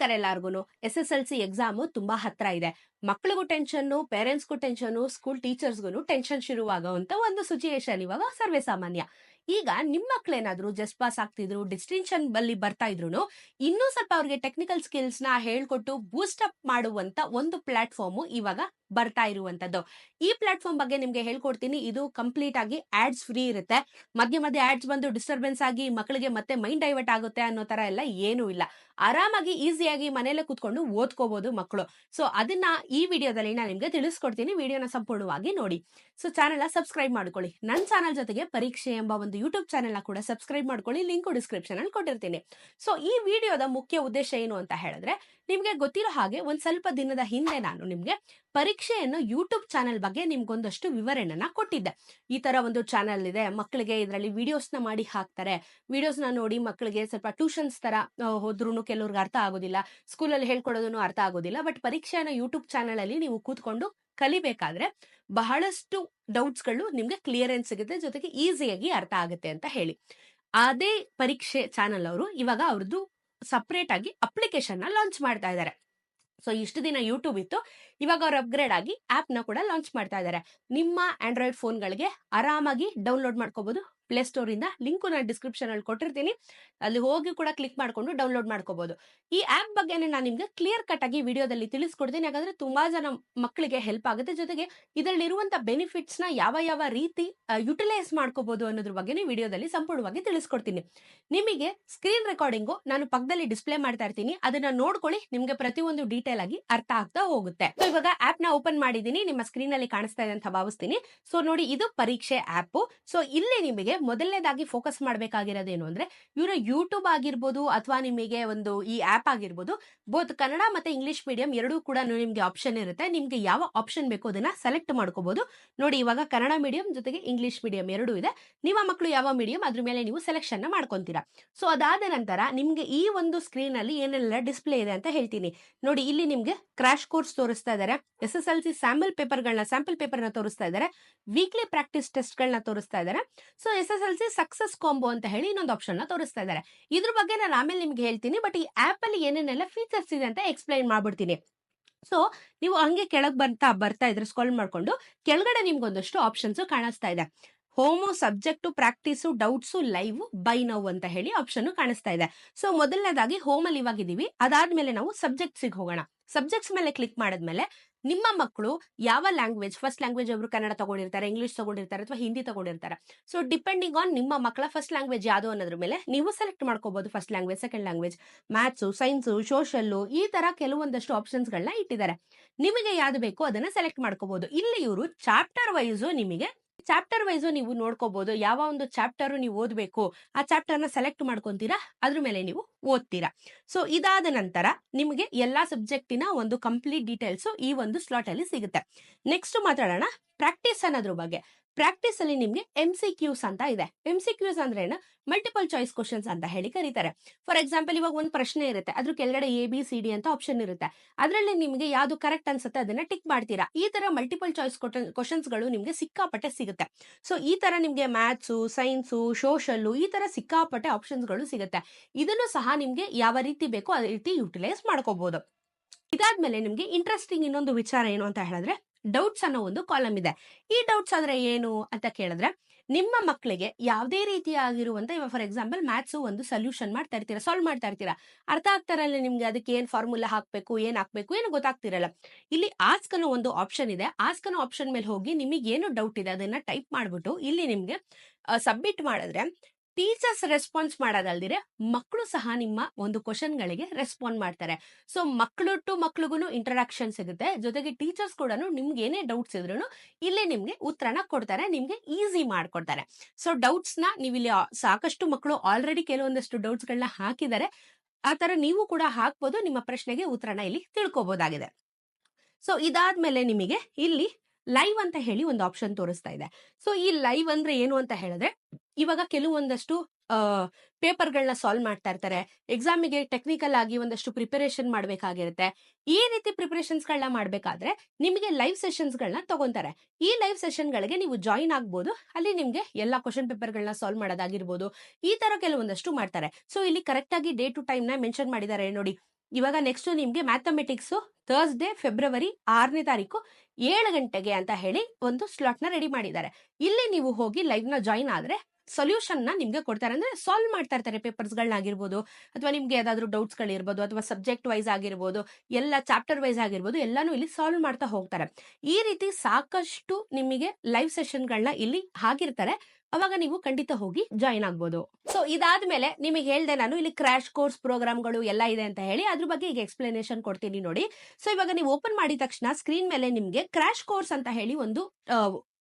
ನಮಸ್ಕಾರ ಎಲ್ಲಾರ್ಗು S S L C exam ತುಂಬಾ ಹತ್ರ ಇದೆ. ಮಕ್ಳಿಗೂ ಟೆನ್ಷನ್ ಪೇರೆಂಟ್ಸ್ಗೂ ಟೆನ್ಷನ್ ಸ್ಕೂಲ್ ಟೀಚರ್ಸ್ಗೂ ಟೆನ್ಷನ್ ಶುರುವಾಗುವಂತ ಒಂದು ಸಿಚುಯೇಷನ್ ಇವಾಗ ಸರ್ವೇ ಸಾಮಾನ್ಯ. ಈಗ ನಿಮ್ಮ ಮಕ್ಳೇನಾದ್ರೂ ಜಸ್ಟ್ ಪಾಸ್ ಆಗ್ತಿದ್ರು, ಡಿಸ್ಟಿಂಕ್ಷನ್ ಬಲ್ಲಿ ಬರ್ತಾ ಇದ್ರು ಇನ್ನೂ ಸ್ವಲ್ಪ ಅವ್ರಿಗೆ ಟೆಕ್ನಿಕಲ್ ಸ್ಕಿಲ್ಸ್ನ ಹೇಳ್ಕೊಟ್ಟು ಬೂಸ್ಟ್ ಅಪ್ ಮಾಡುವಂತ ಒಂದು ಪ್ಲಾಟ್ಫಾರ್ಮ್ ಇವಾಗ ಬರ್ತಾ ಇರುವಂತದ್ದು. ಈ ಪ್ಲಾಟ್ಫಾರ್ಮ್ ಬಗ್ಗೆ ನಿಮ್ಗೆ ಹೇಳ್ಕೊಡ್ತೀನಿ. ಇದು ಕಂಪ್ಲೀಟ್ ಆಗಿ ಆಡ್ಸ್ ಫ್ರೀ ಇರುತ್ತೆ. ಮಧ್ಯ ಮಧ್ಯೆ ಆಡ್ಸ್ ಬಂದು ಡಿಸ್ಟರ್ಬೆನ್ಸ್ ಆಗಿ ಮಕ್ಕಳಿಗೆ ಮತ್ತೆ ಮೈಂಡ್ ಡೈವರ್ಟ್ ಆಗುತ್ತೆ ಅನ್ನೋ ತರ ಎಲ್ಲ ಏನೂ ಇಲ್ಲ. ಆರಾಮಾಗಿ, ಈಸಿಯಾಗಿ ಮನೇಲೆ ಕೂತ್ಕೊಂಡು ಓದ್ಕೋಬಹುದು ಮಕ್ಕಳು. ಸೊ, ಅದನ್ನ ಈ ವಿಡಿಯೋದಲ್ಲಿ ನಾನು ನಿಮ್ಗೆ ತಿಳಿಸ್ಕೊಡ್ತೀನಿ. ವಿಡಿಯೋನ ಸಂಪೂರ್ಣವಾಗಿ ನೋಡಿ. ಸೊ ಚಾನೆಲ್ ಸಬ್ಸ್ಕ್ರೈಬ್ ಮಾಡ್ಕೊಳ್ಳಿ. ನನ್ನ ಚಾನಲ್ ಜೊತೆಗೆ ಪರೀಕ್ಷೆ ಎಂಬ ಒಂದು ಯೂಟ್ಯೂಬ್ ಚಾನೆಲ್ ಕೂಡ ಸಬ್ಸ್ಕ್ರೈಬ್ ಮಾಡ್ಕೊಳ್ಳಿ. ಲಿಂಕ್ ಡಿಸ್ಕ್ರಿಪ್ಷನ್ ಅಲ್ಲಿ ಕೊಟ್ಟಿರ್ತೀನಿ. ಸೊ, ಈ ವಿಡಿಯೋದ ಮುಖ್ಯ ಉದ್ದೇಶ ಏನು ಅಂತ ಹೇಳಿದ್ರೆ, ನಿಮ್ಗೆ ಗೊತ್ತಿರೋ ಹಾಗೆ ಒಂದು ಸ್ವಲ್ಪ ದಿನದ ಹಿಂದೆ ನಾನು ನಿಮ್ಗೆ ಪರೀಕ್ಷೆಯನ್ನು ಯೂಟ್ಯೂಬ್ ಚಾನೆಲ್ ಬಗ್ಗೆ ನಿಮ್ಗೊಂದಷ್ಟು ವಿವರಣೆನ ಕೊಟ್ಟಿದ್ದೆ. ಈ ತರ ಒಂದು ಚಾನೆಲ್ ಇದೆ ಮಕ್ಕಳಿಗೆ ಇದರಲ್ಲಿ ವಿಡಿಯೋಸ್ನ ಮಾಡಿ ಹಾಕ್ತಾರೆ. ವಿಡಿಯೋಸ್ನ ನೋಡಿ ಮಕ್ಕಳಿಗೆ ಸ್ವಲ್ಪ ಟ್ಯೂಷನ್ಸ್ ತರ ಹೋದ್ರೂ ಕೆಲವ್ರಿಗೆ ಅರ್ಥ ಆಗೋದಿಲ್ಲ, ಸ್ಕೂಲಲ್ಲಿ ಹೇಳ್ಕೊಡೋದನ್ನು ಅರ್ಥ ಆಗೋದಿಲ್ಲ, ಬಟ್ ಪರೀಕ್ಷೆಯನ್ನು ಯೂಟ್ಯೂಬ್ ಚಾನೆಲ್ ಅಲ್ಲಿ ನೀವು ಕೂತ್ಕೊಂಡು ಕಲಿಬೇಕಾದ್ರೆ ಬಹಳಷ್ಟು ಡೌಟ್ಸ್ಗಳು ನಿಮ್ಗೆ ಕ್ಲಿಯರೆನ್ಸ್ ಸಿಗುತ್ತೆ, ಜೊತೆಗೆ ಈಸಿಯಾಗಿ ಅರ್ಥ ಆಗುತ್ತೆ ಅಂತ ಹೇಳಿ. ಅದೇ ಪರೀಕ್ಷೆ ಚಾನೆಲ್ ಅವರು ಇವಾಗ ಅವ್ರದ್ದು ಸಪ್ರೇಟ್ ಆಗಿ ಅಪ್ಲಿಕೇಶನ್ ಲಾಂಚ್ ಮಾಡ್ತಾ ಇದ್ದಾರೆ ಸೊ, ಇಷ್ಟು ದಿನ ಯೂಟ್ಯೂಬ್ ಇತ್ತು. ಇವಾಗ ಅವ್ರು ಅಪ್ಗ್ರೇಡ್ ಆಗಿ ಆ್ಯಪ್ನ ಕೂಡ ಲಾಂಚ್ ಮಾಡ್ತಾ ಇದ್ದಾರೆ ನಿಮ್ಮ ಆಂಡ್ರಾಯ್ಡ್ ಫೋನ್ಗಳಿಗೆ ಆರಾಮಾಗಿ ಡೌನ್ಲೋಡ್ ಮಾಡ್ಕೋಬಹುದು ಪ್ಲೇ ಸ್ಟೋರ್ ಇಂದ ಲಿಂಕ್ ನಾನು ಡಿಸ್ಕ್ರಿಪ್ಷನ್ ಅಲ್ಲಿ ಕೊಟ್ಟಿರ್ತೀನಿ. ಅಲ್ಲಿ ಹೋಗಿ ಕೂಡ ಕ್ಲಿಕ್ ಮಾಡ್ಕೊಂಡು ಡೌನ್ಲೋಡ್ ಮಾಡ್ಕೋಬಹುದು ಈ ಆಪ್ ಬಗ್ಗೆ ನಾನು ನಿಮ್ಗೆ ಕ್ಲಿಯರ್ ಕಟ್ ಆಗಿ ವಿಡಿಯೋದಲ್ಲಿ ತಿಳಿಸ್ಕೊಡ್ತೀನಿ. ಯಾಕಂದ್ರೆ ತುಂಬಾ ಜನ ಮಕ್ಕಳಿಗೆ ಹೆಲ್ಪ್ ಆಗುತ್ತೆ. ಜೊತೆಗೆ ಇದರಲ್ಲಿರುವಂತ ಬೆನಿಫಿಟ್ಸ್ನ ಯಾವ ಯಾವ ರೀತಿ ಯುಟಿಲೈಸ್ ಮಾಡ್ಕೋಬಹುದು ಅನ್ನೋದ್ರ ಬಗ್ಗೆ ವಿಡಿಯೋದಲ್ಲಿ ಸಂಪೂರ್ಣವಾಗಿ ತಿಳಿಸ್ಕೊಡ್ತೀನಿ. ನಿಮಗೆ ಸ್ಕ್ರೀನ್ ರೆಕಾರ್ಡಿಂಗು ನಾನು ಪಕ್ಕದಲ್ಲಿ ಡಿಸ್ಪ್ಲೇ ಮಾಡ್ತಾ ಇರ್ತೀನಿ. ಅದನ್ನ ನೋಡ್ಕೊಳ್ಳಿ. ನಿಮ್ಗೆ ಪ್ರತಿಯೊಂದು ಡೀಟೇಲ್ ಆಗಿ ಅರ್ಥ ಆಗ್ತಾ ಹೋಗುತ್ತೆ. ಇವಾಗ ಆಪ್ನ ಓಪನ್ ಮಾಡಿದೀನಿ ನಿಮ್ಮ ಸ್ಕ್ರೀನ್ ಅಲ್ಲಿ ಕಾಣಿಸ್ತಾ ಇದೆ ಅಂತ ಭಾವಿಸ್ತೀನಿ. ಸೊ ನೋಡಿ ಇದು ಪರೀಕ್ಷೆ ಆಪ್ ಸೊ ಇಲ್ಲಿ ನಿಮಗೆ ಮೊದಲನೇದಾಗಿ ಫೋಕಸ್ ಮಾಡಬೇಕಾಗಿರೋದೇನು ಅಂದ್ರೆ, ಇವರ ಯೂಟ್ಯೂಬ್ ಆಗಿರ್ಬೋದು ಅಥವಾ ನಿಮಗೆ ಒಂದು ಈ ಆಪ್ ಆಗಿರ್ಬೋದು ಬೋತ್ ಕನ್ನಡ ಮತ್ತೆ ಇಂಗ್ಲಿಷ್ ಮೀಡಿಯಂ ಎರಡೂ ಕೂಡ ನಿಮ್ಗೆ ಆಪ್ಷನ್ ಇರುತ್ತೆ. ನಿಮ್ಗೆ ಯಾವ ಆಪ್ಷನ್ ಬೇಕು ಅದನ್ನ ಸೆಲೆಕ್ಟ್ ಮಾಡ್ಕೋಬಹುದು ನೋಡಿ, ಇವಾಗ ಕನ್ನಡ ಮೀಡಿಯಂ ಜೊತೆಗೆ ಇಂಗ್ಲಿಷ್ ಮೀಡಿಯಂ ಎರಡೂ ಇದೆ. ನಿಮ್ಮ ಮಕ್ಕಳು ಯಾವ ಮೀಡಿಯಂ ಅದ್ರ ಮೇಲೆ ನೀವು ಸೆಲೆಕ್ಷನ್ ಮಾಡ್ಕೊಂತೀರಾ. ಸೊ ಅದಾದ ನಂತರ ನಿಮ್ಗೆ ಈ ಒಂದು ಸ್ಕ್ರೀನ್ ಅಲ್ಲಿ ಏನೆಲ್ಲ ಡಿಸ್ಪ್ಲೇ ಇದೆ ಅಂತ ಹೇಳ್ತೀನಿ. ನೋಡಿ, ಇಲ್ಲಿ ನಿಮ್ಗೆ ಕ್ರಾಶ್ ಕೋರ್ಸ್ ತೋರಿಸ್ತಾ ಇದ್ದಾರೆ S S L C sample ಪೇಪರ್ಗಳನ್ನ sample ಪೇಪರ್ನ ತೋರಿಸ್ತಾ ಇದ್ದಾರೆ ವೀಕ್ಲಿ ಪ್ರಾಕ್ಟೀಸ್ ಟೆಸ್ಟ್ ಗಳನ್ನ ತೋರಿಸ್ತಾ ಇದ್ದಾರೆ so S S L C success combo ಅಂತ ಹೇಳಿ ಇನ್ನೊಂದು ಆಪ್ಷನ್ನ ತೋರಿಸ್ತಾ ಇದ್ದಾರೆ. ಇದ್ರ ಬಗ್ಗೆ ನಾನು ಆಮೇಲೆ ನಿಮ್ಗೆ ಹೇಳ್ತೀನಿ ಬಟ್ ಈ ಆಪ್ ಅಲ್ಲಿ ಏನೇನೆಲ್ಲ ಫೀಚರ್ಸ್ ಇದೆ ಅಂತ ಎಕ್ಸ್ಪ್ಲೈನ್ ಮಾಡ್ಬಿಡ್ತೀನಿ. ಸೊ ನೀವು ಹಂಗೆ ಕೆಳಗೆ ಬರ್ತಾ ಬರ್ತಾ ಇದ್ರೆ ಸ್ಕಾಲ್ ಮಾಡ್ಕೊಂಡು, ಕೆಳಗಡೆ ನಿಮ್ಗೊಂದಷ್ಟು ಆಪ್ಷನ್ಸ್ ಕಾಣಿಸ್ತಾ ಇದೆ. Home subject, practice, doubts, live, buy now ಅಂತ ಹೇಳಿ ಆಪ್ಷನ್ ಕಾಣಿಸ್ತಾ ಇದೆ. ಸೊ ಮೊದಲನೇದಾಗಿ ಹೋಮಲ್ಲಿ ಇವಾಗಿದ್ದೀವಿ. ಅದಾದ್ಮೇಲೆ ನಾವು ಸಬ್ಜೆಕ್ಟ್ಸಿಗೆ ಹೋಗೋಣ. ಸಬ್ಜೆಕ್ಟ್ಸ್ ಮೇಲೆ ಕ್ಲಿಕ್ ಮಾಡಿದ್ಮೇಲೆ ನಿಮ್ಮ ಮಕ್ಕಳು ಯಾವ ಲ್ಯಾಂಗ್ವೇಜ್ ಫಸ್ಟ್ ಲ್ಯಾಂಗ್ವೇಜ್ ಅವರು ಕನ್ನಡ ತಗೊಂಡಿರ್ತಾರೆ ಇಂಗ್ಲಿಷ್ ತಗೊಂಡಿರ್ತಾರೆ ಅಥವಾ ಹಿಂದಿ ತಗೊಂಡಿರ್ತಾರೆ. ಸೊ ಡಿಪೆಂಡಿಂಗ್ ಆನ್ ನಿಮ್ಮ ಮಕ್ಕಳ ಫಸ್ಟ್ ಲ್ಯಾಂಗ್ವೇಜ್ ಯಾವುದು ಅನ್ನೋದ್ರ ಮೇಲೆ ನೀವು ಸೆಲೆಕ್ಟ್ ಮಾಡ್ಕೋಬಹುದು first language second language maths science social ಈ ತರ ಕೆಲವೊಂದಷ್ಟು ಆಪ್ಷನ್ಸ್ಗಳನ್ನ ಇಟ್ಟಿದ್ದಾರೆ. ನಿಮಗೆ ಯಾವ್ದು ಬೇಕೋ ಅದನ್ನ ಸೆಲೆಕ್ಟ್ ಮಾಡ್ಕೋಬಹುದು ಇಲ್ಲಿ ಇವರು ಚಾಪ್ಟರ್ ವೈಸು ನಿಮಗೆ ಚಾಪ್ಟರ್ ವೈಸು ನೀವು ನೋಡ್ಕೋಬಹುದು ಯಾವ ಒಂದು ಚಾಪ್ಟರ್ ನೀವು ಓದಬೇಕು, ಆ ಚಾಪ್ಟರ್ನ ಸೆಲೆಕ್ಟ್ ಮಾಡ್ಕೊಂತೀರಾ, ಅದ್ರ ಮೇಲೆ ನೀವು ಓದ್ತೀರಾ. ಸೊ, ಇದಾದ ನಂತರ ನಿಮಗೆ ಎಲ್ಲಾ ಸಬ್ಜೆಕ್ಟಿನ ಒಂದು ಕಂಪ್ಲೀಟ್ ಡೀಟೇಲ್ಸ್ ಈ ಒಂದು ಸ್ಲಾಟ್ ಅಲ್ಲಿ ಸಿಗುತ್ತೆ. ನೆಕ್ಸ್ಟ್ ಮಾತಾಡೋಣ ಪ್ರಾಕ್ಟೀಸ್ ಅನ್ನೋದ್ರ ಬಗ್ಗೆ. ಪ್ರಾಕ್ಟೀಸ್ ಅಲ್ಲಿ ನಿಮ್ಗೆ ಎಂ ಸಿ ಕ್ಯೂಸ್ ಅಂತ ಇದೆ. ಎಂ ಸಿ ಕ್ಯೂಸ್ ಅಂದ್ರೆ ಮಲ್ಟಿಪಲ್ ಚಾಯ್ಸ್ ಕ್ವಶನ್ಸ್ ಅಂತ ಹೇಳಿ ಕರೀತಾರೆ. ಫಾರ್ ಎಕ್ಸಾಂಪಲ್ ಇವಾಗ ಒಂದು ಪ್ರಶ್ನೆ ಇರುತ್ತೆ. ಅದ್ರ ಕೆಳಗಡೆ ಎ ಬಿ ಸಿ ಡಿ ಅಂತ ಆಪ್ಷನ್ ಇರುತ್ತೆ. ಅದರಲ್ಲಿ ನಿಮಗೆ ಯಾವ್ದು ಕರೆಕ್ಟ್ ಅನ್ಸುತ್ತೆ ಅದನ್ನ ಟಿಕ್ ಮಾಡ್ತೀರಾ? ಈ ತರ ಮಲ್ಟಿಪಲ್ ಚಾಯ್ಸ್ ಕ್ವಶನ್ಸ್ಗಳು ನಿಮ್ಗೆ ಸಿಕ್ಕಾಪಟ್ಟೆ ಸಿಗುತ್ತೆ. ಸೊ ಈ ತರ ನಿಮ್ಗೆ ಮ್ಯಾಥ್ಸು ಸೈನ್ಸು ಸೋಷಲ್ಲು ಈ ತರ ಸಿಕ್ಕಾಪಟ್ಟೆ ಆಪ್ಷನ್ಸ್ಗಳು ಸಿಗುತ್ತೆ. ಇದನ್ನು ಸಹ ನಿಮ್ಗೆ ಯಾವ ರೀತಿ ಬೇಕೋ ಅದೇ ರೀತಿ ಯುಟಿಲೈಸ್ ಮಾಡ್ಕೋಬಹುದು ಇದಾದ್ಮೇಲೆ ನಿಮ್ಗೆ ಇಂಟ್ರೆಸ್ಟಿಂಗ್ ಇನ್ನೊಂದು ವಿಚಾರ ಏನು ಅಂತ ಹೇಳಿದ್ರೆ ಡೌಟ್ಸ್ ಅನ್ನೋ ಒಂದು ಕಾಲಮ್ ಇದೆ. ಈ ಡೌಟ್ಸ್ ಆದ್ರೆ ಏನು ಅಂತ ಕೇಳಿದ್ರೆ, ನಿಮ್ಮ ಮಕ್ಕಳಿಗೆ ಯಾವುದೇ ರೀತಿಯಾಗಿರುವಂತ ಇವಾಗ ಫಾರ್ ಎಕ್ಸಾಂಪಲ್ ಮ್ಯಾಥ್ಸ್ ಒಂದು ಸೊಲ್ಯೂಷನ್ ಮಾಡ್ತಾ ಇರ್ತೀರಾ, ಸಾಲ್ವ್ ಮಾಡ್ತಾ ಇರ್ತೀರಾ. ಅರ್ಥ ಆಗ್ತಾರಲ್ಲ ನಿಮ್ಗೆ ಅದಕ್ಕೆ ಏನ್ ಫಾರ್ಮುಲಾ ಹಾಕ್ಬೇಕು, ಏನ್ ಹಾಕ್ಬೇಕು, ಏನು ಗೊತ್ತಾಗ್ತಿರಲ್ಲ. ಇಲ್ಲಿ ಆಸ್ಕ್ ಅನ್ನೋ ಒಂದು ಆಪ್ಷನ್ ಇದೆ. ಆಸ್ಕ್ ಅನ್ನೋ ಆಪ್ಷನ್ ಮೇಲೆ ಹೋಗಿ ನಿಮಗೆ ಏನು ಡೌಟ್ ಇದೆ ಅದನ್ನ ಟೈಪ್ ಮಾಡ್ಬಿಟ್ಟು ಇಲ್ಲಿ ನಿಮ್ಗೆ ಸಬ್ಮಿಟ್ ಮಾಡಿದ್ರೆ ಟೀಚರ್ಸ್ ರೆಸ್ಪಾನ್ಸ್ ಮಾಡೋದಲ್ದಿರೆ ಮಕ್ಕಳು ಸಹ ನಿಮ್ಮ ಒಂದು ಕ್ವಶನ್ ಗಳಿಗೆ ರೆಸ್ಪಾಂಡ್ ಮಾಡ್ತಾರೆ. ಸೊ, ಮಕ್ಕಳು ಟು ಮಕ್ಳಿಗೂ ಇಂಟ್ರಾಕ್ಷನ್ ಸಿಗುತ್ತೆ. ಜೊತೆಗೆ ಟೀಚರ್ಸ್ ಕೂಡ ನಿಮ್ಗೆ ಏನೇ ಡೌಟ್ಸ್ ಇದ್ರು ಇಲ್ಲೇ ನಿಮ್ಗೆ ಉತ್ತರನ ಕೊಡ್ತಾರೆ, ನಿಮ್ಗೆ ಈಸಿ ಮಾಡ್ಕೊಡ್ತಾರೆ. ಸೊ, ಡೌಟ್ಸ್ನ ನೀವು ಇಲ್ಲಿ ಸಾಕಷ್ಟು ಮಕ್ಕಳು ಆಲ್ರೆಡಿ ಕೆಲವೊಂದಷ್ಟು ಡೌಟ್ಸ್ ಗಳನ್ನ ಹಾಕಿದ್ದಾರೆ. ಆ ತರ ನೀವು ಕೂಡ ಹಾಕ್ಬೋದು, ನಿಮ್ಮ ಪ್ರಶ್ನೆಗೆ ಉತ್ತರನ ಇಲ್ಲಿ ತಿಳ್ಕೊಬಹುದಾಗಿದೆ ಸೊ, ಇದಾದ್ಮೇಲೆ ನಿಮಗೆ ಇಲ್ಲಿ ಲೈವ್ ಅಂತ ಹೇಳಿ ಒಂದು ಆಪ್ಷನ್ ತೋರಿಸ್ತಾ ಇದೆ. ಸೊ, ಈ ಲೈವ್ ಅಂದ್ರೆ ಏನು ಅಂತ ಹೇಳಿದ್ರೆ, ಇವಾಗ ಕೆಲವೊಂದಷ್ಟು ಪೇಪರ್ಗಳನ್ನ ಸಾಲ್ವ್ ಮಾಡ್ತಾ ಇರ್ತಾರೆ. ಎಕ್ಸಾಮಿಗೆ ಟೆಕ್ನಿಕಲ್ ಆಗಿ ಒಂದಷ್ಟು ಪ್ರಿಪರೇಷನ್ ಮಾಡಬೇಕಾಗಿರುತ್ತೆ. ಈ ರೀತಿ ಪ್ರಿಪರೇಷನ್ಸ್ಗಳನ್ನ ಮಾಡಬೇಕಾದ್ರೆ, ನಿಮಗೆ ಲೈವ್ ಸೆಷನ್ಸ್ಗಳನ್ನ ತಗೊಂತಾರೆ. ಈ ಲೈವ್ ಸೆಷನ್ಗಳಿಗೆ ನೀವು ಜಾಯಿನ್ ಆಗ್ಬೋದು. ಅಲ್ಲಿ ನಿಮಗೆ ಎಲ್ಲ ಕ್ವಶನ್ ಪೇಪರ್ಗಳನ್ನ ಸಾಲ್ವ್ ಮಾಡೋದಾಗಿರ್ಬೋದು. ಈ ತರ ಕೆಲವೊಂದಷ್ಟು ಮಾಡ್ತಾರೆ. ಸೊ, ಇಲ್ಲಿ ಕರೆಕ್ಟಾಗಿ ಡೇ ಟು ಟೈಮ್ನ ಮೆನ್ಷನ್ ಮಾಡಿದ್ದಾರೆ ನೋಡಿ. ಇವಾಗ ನೆಕ್ಸ್ಟ್ ನಿಮ್ಗೆ ಮ್ಯಾಥಮೆಟಿಕ್ಸ್ ಥರ್ಸ್ಡೇ ಫೆಬ್ರವರಿ ಆರನೇ ತಾರೀಕು ಏಳು ಗಂಟೆಗೆ ಅಂತ ಹೇಳಿ ಒಂದು ಸ್ಲಾಟ್ನ ರೆಡಿ ಮಾಡಿದ್ದಾರೆ. ಇಲ್ಲಿ ನೀವು ಹೋಗಿ ಲೈವ್ನ ಜಾಯಿನ್ ಆದ್ರೆ ಸೊಲ್ಯೂಷನ್ನ ನಿಮ್ಗೆ ಕೊಡ್ತಾರೆ. ಅಂದ್ರೆ ಸಾಲ್ವ್ ಮಾಡ್ತಾ ಇರ್ತಾರೆ ಪೇಪರ್ಸ್ ಗಳನ್ನಾಗಿರ್ಬೋದು, ಅಥವಾ ನಿಮಗೆ ಯಾವ್ದಾದ್ರು ಡೌಟ್ಸ್ ಗಳಿರ್ಬೋದು, ಅಥವಾ ಸಬ್ಜೆಕ್ಟ್ ವೈಸ್ ಆಗಿರ್ಬೋದು, ಎಲ್ಲ ಚಾಪ್ಟರ್ ವೈಸ್ ಆಗಿರ್ಬೋದು, ಎಲ್ಲಾನು ಇಲ್ಲಿ ಸಾಲ್ವ್ ಮಾಡ್ತಾ ಹೋಗ್ತಾರೆ. ಈ ರೀತಿ ಸಾಕಷ್ಟು ನಿಮಗೆ ಲೈವ್ ಸೆಷನ್ಗಳನ್ನ ಇಲ್ಲಿ ಹಾಕಿರ್ತಾರೆ ಅವಾಗ ನೀವು ಖಂಡಿತ ಹೋಗಿ ಜಾಯಿನ್ ಆಗ್ಬೋದು. ಸೊ ಇದಾದ್ಮೇಲೆ ನಿಮಗೆ ಹೇಳ್ದೆ ನಾನು ಇಲ್ಲಿ ಕ್ರಾಶ್ ಕೋರ್ಸ್ ಪ್ರೋಗ್ರಾಮ್ಗಳು ಎಲ್ಲ ಇದೆ ಅಂತ ಹೇಳಿ ಅದ್ರ ಬಗ್ಗೆ ಈಗ ಎಕ್ಸ್ಪ್ಲನೇಷನ್ ಕೊಡ್ತೀನಿ ನೋಡಿ. ಸೊ ಇವಾಗ ನೀವು ಓಪನ್ ಮಾಡಿದ ತಕ್ಷಣ ಸ್ಕ್ರೀನ್ ಮೇಲೆ ನಿಮಗೆ ಕ್ರಾಶ್ ಕೋರ್ಸ್ ಅಂತ ಹೇಳಿ ಒಂದು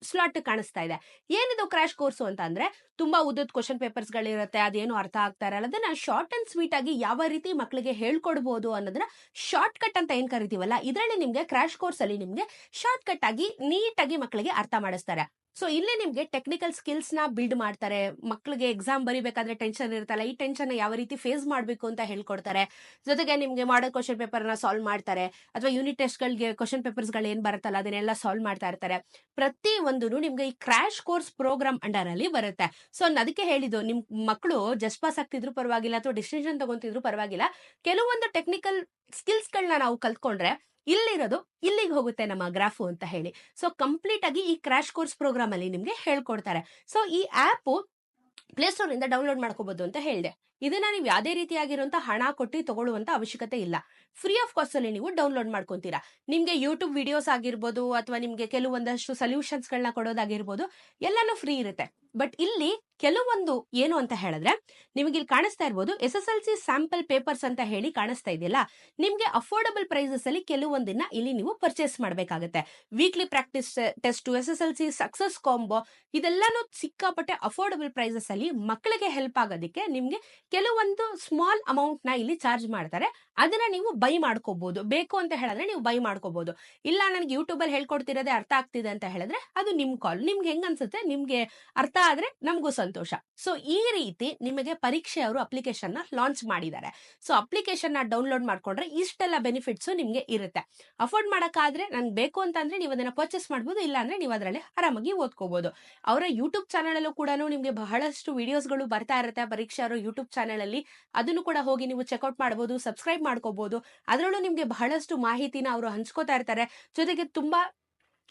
ಸ್ಲಾಟ್ ಕಾಣಿಸ್ತಾ ಇದೆ. ಏನಿದು ಕ್ರಾಶ್ ಕೋರ್ಸ್ ಅಂತ ಅಂದ್ರೆ ತುಂಬಾ ಉದ್ದದ ಕ್ವಶನ್ ಪೇಪರ್ಸ್ ಗಳಿರುತ್ತೆ, ಅದೇನು ಅರ್ಥ ಆಗ್ತಾ ಇರಲ್ಲ. ಅದನ್ನ ಶಾರ್ಟ್ ಅಂಡ್ ಸ್ವೀಟ್ ಆಗಿ ಯಾವ ರೀತಿ ಮಕ್ಕಳಿಗೆ ಹೇಳ್ಕೊಡ್ಬೋದು ಅನ್ನೋದನ್ನ ಶಾರ್ಟ್ ಕಟ್ ಅಂತ ಏನ್ ಕರಿತೀವಲ್ಲ, ಇದರಲ್ಲಿ ನಿಮ್ಗೆ ಕ್ರಾಶ್ ಕೋರ್ಸ್ ಅಲ್ಲಿ ನಿಮ್ಗೆ ಶಾರ್ಟ್ ಕಟ್ ಆಗಿ ನೀಟಾಗಿ ಮಕ್ಕಳಿಗೆ ಅರ್ಥ ಮಾಡಿಸ್ತಾರೆ. ಸೊ ಇಲ್ಲಿ ನಿಮ್ಗೆ ಟೆಕ್ನಿಕಲ್ ಸ್ಕಿಲ್ಸ್ನ ಬಿಲ್ಡ್ ಮಾಡ್ತಾರೆ. ಮಕ್ಕಳಿಗೆ ಎಕ್ಸಾಮ್ ಬರಿಬೇಕಾದ್ರೆ ಟೆನ್ಷನ್ ಇರುತ್ತಲ್ಲ, ಈ ಟೆನ್ಷನ್ ಯಾವ ರೀತಿ ಫೇಸ್ ಮಾಡಬೇಕು ಅಂತ ಹೇಳ್ಕೊಡ್ತಾರೆ. ಜೊತೆಗೆ ನಿಮ್ಗೆ ಮಾಡಲ್ ಕ್ವಶನ್ ಪೇಪರ್ನ ಸಾಲ್ವ್ ಮಾಡ್ತಾರೆ. ಅಥವಾ ಯೂನಿಟ್ ಟೆಸ್ಟ್ ಗಳಿಗೆ ಕ್ವಶನ್ ಪೇಪರ್ಸ್ಗಳು ಏನ್ ಬರುತ್ತಲ್ಲ, ಅದನ್ನೆಲ್ಲ ಸಾಲ್ವ್ ಮಾಡ್ತಾ ಇರ್ತಾರೆ. ಪ್ರತಿ ಒಂದು ನಿಮ್ಗೆ ಈ ಕ್ರಾಶ್ ಕೋರ್ಸ್ ಪ್ರೋಗ್ರಾಮ್ ಅಂಡರ್ ಅಲ್ಲಿ ಬರುತ್ತೆ. ಸೊ ಅದಕ್ಕೆ ಹೇಳಿದ್ದು, ನಿಮ್ ಮಕ್ಕಳು ಜಸ್ಟ್ ಪಾಸ್ ಆಗ್ತಿದ್ರು ಪರವಾಗಿಲ್ಲ, ಅಥವಾ ಡಿಸಿಷನ್ ತಗೊಂತಿದ್ರು ಪರವಾಗಿಲ್ಲ. ಕೆಲವೊಂದು ಟೆಕ್ನಿಕಲ್ ಸ್ಕಿಲ್ಸ್ ಗಳನ್ನ ನಾವು ಕಲ್ತ್ಕೊಂಡ್ರೆ ಇಲ್ಲಿರೋದು ಇಲ್ಲಿಗೆ ಹೋಗುತ್ತೆ ನಮ್ಮ ಗ್ರಾಫು ಅಂತ ಹೇಳಿ. ಸೊ, ಕಂಪ್ಲೀಟ್ ಆಗಿ ಈ ಕ್ರಾಶ್ ಕೋರ್ಸ್ ಪ್ರೋಗ್ರಾಮ್ ಅಲ್ಲಿ ನಿಮ್ಗೆ ಹೇಳ್ಕೊಡ್ತಾರೆ. ಸೊ, ಈ ಆಪ್ ಪ್ಲೇಸ್ಟೋರ್ ಇಂದ ಡೌನ್ಲೋಡ್ ಮಾಡ್ಕೋಬಹುದು ಅಂತ ಹೇಳಿದೆ. ಇದನ್ನ ನೀವು ಯಾವುದೇ ರೀತಿಯಾಗಿರುವಂತ ಹಣ ಕೊಟ್ಟು ತಗೊಳ್ಳುವಂತ ಅವಶ್ಯಕತೆ ಇಲ್ಲ. ಫ್ರೀ ಆಫ್ ಕಾಸ್ಟ್ ಅಲ್ಲಿ ನೀವು ಡೌನ್ಲೋಡ್ ಮಾಡ್ಕೊಂತೀರಾ. ನಿಮ್ಗೆ ಯೂಟ್ಯೂಬ್ ವಿಡಿಯೋಸ್ ಆಗಿರ್ಬೋದು ಅಥವಾ ನಿಮ್ಗೆ ಕೆಲವೊಂದಷ್ಟು ಸೊಲ್ಯೂಷನ್ಸ್ ಗಳನ್ನ ಕೊಡೋದಾಗಿರ್ಬೋದು, ಎಲ್ಲಾನು ಫ್ರೀ ಇರುತ್ತೆ. ಬಟ್ ಇಲ್ಲಿ ಕೆಲವೊಂದು ಏನು ಅಂತ ಹೇಳಿದ್ರೆ, ನಿಮಗೆ ಇಲ್ಲಿ ಕಾಣಿಸ್ತಾ ಇರ್ಬೋದು S S L C sample papers ಅಂತ ಹೇಳಿ ಕಾಣಿಸ್ತಾ ಇದೆಯಲ್ಲ ನಿಮಗೆ ಅಫೋರ್ಡಬಲ್ ಪ್ರೈಸಸ್ ಅಲ್ಲಿ ಕೆಲವೊಂದಿನ ಇಲ್ಲಿ ನೀವು ಪರ್ಚೇಸ್ ಮಾಡಬೇಕಾಗುತ್ತೆ. Weekly practice test S S L C success combo ಇದೆಲ್ಲಾನು ಸಿಕ್ಕಾಪಟ್ಟೆ ಅಫೋರ್ಡಬಲ್ ಪ್ರೈಸಸ್ ಅಲ್ಲಿ ಮಕ್ಕಳಿಗೆ ಹೆಲ್ಪ್ ಆಗೋದಕ್ಕೆ ನಿಮಗೆ ಕೆಲವೊಂದು ಸ್ಮಾಲ್ ಅಮೌಂಟ್ನ ಇಲ್ಲಿ ಚಾರ್ಜ್ ಮಾಡ್ತಾರೆ. ಅದನ್ನ ನೀವು ಬೈ ಮಾಡ್ಕೋಬಹುದು ಬೇಕು ಅಂತ ಹೇಳಿದ್ರೆ ನೀವು ಬೈ ಮಾಡ್ಕೋಬಹುದು ಇಲ್ಲ, ನನಗೆ ಯೂಟ್ಯೂಬ್ ಅಲ್ಲಿ ಹೇಳ್ಕೊಡ್ತಿರೋದೇ ಅರ್ಥ ಆಗ್ತಿದೆ ಅಂತ ಹೇಳಿದ್ರೆ ಅದು ನಿಮ್ ಕಾಲ್ ನಿಮ್ಗೆ ಹೆಂಗ್ ಅನ್ಸುತ್ತೆ? ನಿಮ್ಗೆ ಅರ್ಥ ಆದ್ರೆ ನಮಗೂ ಸಂತೋಷ. ಸೊ, ಈ ರೀತಿ ನಿಮಗೆ ಪರೀಕ್ಷೆ ಅವರು ಅಪ್ಲಿಕೇಶನ್ನ ಲಾಂಚ್ ಮಾಡಿದ್ದಾರೆ. ಸೊ ಅಪ್ಲಿಕೇಶನ್ನ ಡೌನ್ಲೋಡ್ ಮಾಡ್ಕೊಂಡ್ರೆ ಇಷ್ಟೆಲ್ಲ ಬೆನಿಫಿಟ್ಸ್ ನಿಮ್ಗೆ ಇರುತ್ತೆ. ಅಫೋರ್ಡ್ ಮಾಡಕ್ಕಾದ್ರೆ ನನ್ಗೆ ಬೇಕು ಅಂತಂದ್ರೆ ನೀವು ಅದನ್ನ ಪರ್ಚೇಸ್ ಮಾಡ್ಬೋದು ಇಲ್ಲ ಅಂದ್ರೆ ನೀವು ಅದರಲ್ಲಿ ಆರಾಮಾಗಿ ಓದ್ಕೋಬಹುದು ಅವರ ಯೂಟ್ಯೂಬ್ ಚಾನಲ್ ಅಲ್ಲೂ ಕೂಡ ನಿಮ್ಗೆ ಬಹಳಷ್ಟು ವಿಡಿಯೋಸ್ಗಳು ಬರ್ತಾ ಇರುತ್ತೆ. ಪರೀಕ್ಷೆ ಅವರ ಯೂಟ್ಯೂಬ್ ಚಾನಲ್ ಅಲ್ಲಿ ಅದನ್ನು ಕೂಡ ಹೋಗಿ ನೀವು ಚೆಕ್ಔಟ್ ಮಾಡಬಹುದು ಸಬ್ಸ್ಕ್ರೈಬ್ ಮಾಡ್ಕೋಬಹುದು ಅದರಲ್ಲೂ ನಿಮ್ಗೆ ಬಹಳಷ್ಟು ಮಾಹಿತಿನ ಅವರು ಹಂಚ್ಕೋತಾ ಇರ್ತಾರೆ. ಜೊತೆಗೆ ತುಂಬಾ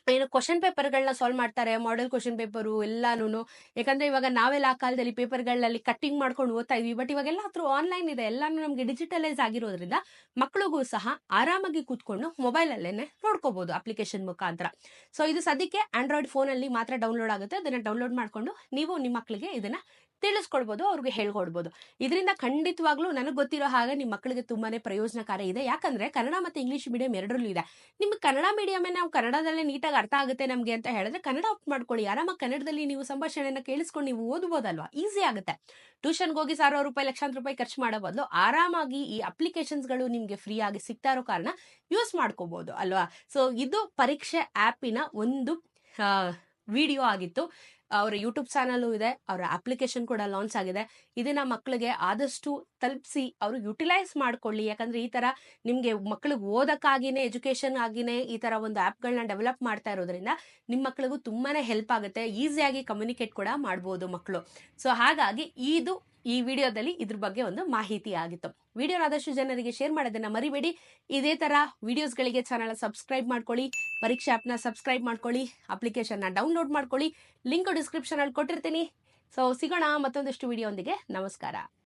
ಏನು ಕ್ವಶನ್ ಪೇಪರ್ಗಳನ್ನ ಸಾಲ್ವ್ ಮಾಡ್ತಾರೆ ಮಾಡೆಲ್ ಕ್ವಶನ್ ಪೇಪರು ಎಲ್ಲಾನು ಯಾಕಂದ್ರೆ ಇವಾಗ ನಾವೆಲ್ಲ ಆ ಕಾಲದಲ್ಲಿ ಪೇಪರ್ಗಳಲ್ಲಿ ಕಟ್ಟಿಂಗ್ ಮಾಡ್ಕೊಂಡು ಓದ್ತಾ ಇದ್ವಿ. ಬಟ್ ಇವಾಗೆಲ್ಲ ಹತ್ರ ಆನ್ಲೈನ್ ಇದೆ. ಎಲ್ಲಾನು ನಮ್ಗೆ ಡಿಜಿಟಲೈಸ್ ಆಗಿರೋದ್ರಿಂದ ಮಕ್ಕಳಿಗೂ ಸಹ ಆರಾಮಾಗಿ ಕೂತ್ಕೊಂಡು ಮೊಬೈಲ್ ಅಲ್ಲೇನೆ ನೋಡ್ಕೋಬಹುದು ಅಪ್ಲಿಕೇಶನ್ ಮುಖಾಂತರ. ಸೊ ಇದು ಸದ್ಯಕ್ಕೆ ಆಂಡ್ರಾಯ್ಡ್ ಫೋನ್ ಅಲ್ಲಿ ಮಾತ್ರ ಡೌನ್ಲೋಡ್ ಆಗುತ್ತೆ. ಅದನ್ನ ಡೌನ್ಲೋಡ್ ಮಾಡ್ಕೊಂಡು ನೀವು ನಿಮ್ಮ ಮಕ್ಕಳಿಗೆ ಇದನ್ನ ತಿಳಿಸ್ಕೊಡ್ಬೋದು, ಅವ್ರಿಗೆ ಹೇಳ್ಕೊಡ್ಬೋದು. ಇದರಿಂದ ಖಂಡಿತವಾಗ್ಲೂ ನನಗೆ ಗೊತ್ತಿರೋ ಹಾಗೆ ನಿಮ್ಮ ಮಕ್ಕಳಿಗೆ ತುಂಬಾನೇ ಪ್ರಯೋಜನಕಾರಿ ಇದೆ. ಯಾಕಂದ್ರೆ ಕನ್ನಡ ಮತ್ತು ಇಂಗ್ಲಿಷ್ ಮೀಡಿಯಂ ಎರಡರಲ್ಲೂ ಇದೆ. ನಿಮ್ಗೆ ಕನ್ನಡ ಮೀಡಿಯಮೇ ನಾವು ಕನ್ನಡದಲ್ಲೇ ನೀಟಾಗಿ ಅರ್ಥ ಆಗುತ್ತೆ ನಮಗೆ ಅಂತ ಹೇಳಿದ್ರೆ ಕನ್ನಡ ಆಪ್ಟ್ ಮಾಡ್ಕೊಳ್ಳಿ. ಆರಾಮ ಕನ್ನಡದಲ್ಲಿ ನೀವು ಸಂಭಾಷಣೆಯನ್ನು ಕೇಳಿಸ್ಕೊಂಡು ನೀವು ಓದ್ಬೋದಲ್ವಾ? ಈಸಿ ಆಗುತ್ತೆ. ಟ್ಯೂಷನ್ಗೆ ಹೋಗಿ ಸಾವಿರ ರೂಪಾಯಿ, ಲಕ್ಷಾಂತರ ರೂಪಾಯಿ ಖರ್ಚು ಮಾಡೋ ಬದಲು ಆರಾಮಾಗಿ ಈ ಅಪ್ಲಿಕೇಶನ್ಸ್ಗಳು ನಿಮಗೆ ಫ್ರೀ ಆಗಿ ಸಿಗ್ತಾ ಇರೋ ಕಾರಣ ಯೂಸ್ ಮಾಡ್ಕೋಬಹುದು ಅಲ್ವಾ? ಸೊ ಇದು ಪರೀಕ್ಷೆ ಆ್ಯಪಿನ ಒಂದು ವಿಡಿಯೋ ಆಗಿತ್ತು. ಅವರ ಯೂಟ್ಯೂಬ್ ಚಾನಲು ಇದೆ, ಅವರ ಅಪ್ಲಿಕೇಶನ್ ಕೂಡ ಲಾಂಚ್ ಆಗಿದೆ. ಇದನ್ನ ಮಕ್ಕಳಿಗೆ ಆದಷ್ಟು ತಲುಪಿಸಿ, ಅವರು ಯುಟಿಲೈಸ್ ಮಾಡ್ಕೊಳ್ಳಿ. ಯಾಕಂದ್ರೆ ಈ ತರ ನಿಮ್ಗೆ ಮಕ್ಕಳಿಗೆ ಓದಕ್ಕಾಗಿನೇ ಎಜುಕೇಶನ್ ಆಗಿನೇ ಈ ತರ ಒಂದು ಆ್ಯಪ್ಗಳನ್ನ ಡೆವಲಪ್ ಮಾಡ್ತಾ ಇರೋದ್ರಿಂದ ನಿಮ್ಮ ಮಕ್ಕಳಿಗೂ ತುಂಬಾನೇ ಹೆಲ್ಪ್ ಆಗುತ್ತೆ. ಈಸಿಯಾಗಿ ಕಮ್ಯುನಿಕೇಟ್ ಕೂಡ ಮಾಡ್ಬೋದು ಮಕ್ಕಳು ಸೊ ಹಾಗಾಗಿ, ಇದು ಈ ವಿಡಿಯೋದಲ್ಲಿ ಇದ್ರ ಬಗ್ಗೆ ಒಂದು ಮಾಹಿತಿ ಆಗಿತ್ತು. ವಿಡಿಯೋನ ಆದಷ್ಟು ಜನರಿಗೆ ಶೇರ್ ಮಾಡೋದನ್ನ ಮರಿಬೇಡಿ. ಇದೇ ತರ ವಿಡಿಯೋಸ್ಗಳಿಗೆ ಚಾನಲ್ ಸಬ್ಸ್ಕ್ರೈಬ್ ಮಾಡ್ಕೊಳ್ಳಿ, ಪರೀಕ್ಷೆ ಆಪ್ನ ಸಬ್ಸ್ಕ್ರೈಬ್ ಮಾಡ್ಕೊಳ್ಳಿ ಅಪ್ಲಿಕೇಶನ್ನ ಡೌನ್ಲೋಡ್ ಮಾಡ್ಕೊಳ್ಳಿ. ಲಿಂಕ್ ಡಿಸ್ಕ್ರಿಪ್ಷನ್ ಅಲ್ಲಿ ಕೊಟ್ಟಿರ್ತೀನಿ. ಸೊ, ಸಿಗೋಣ ಮತ್ತೊಂದಷ್ಟು ವಿಡಿಯೋ ನಮಸ್ಕಾರ.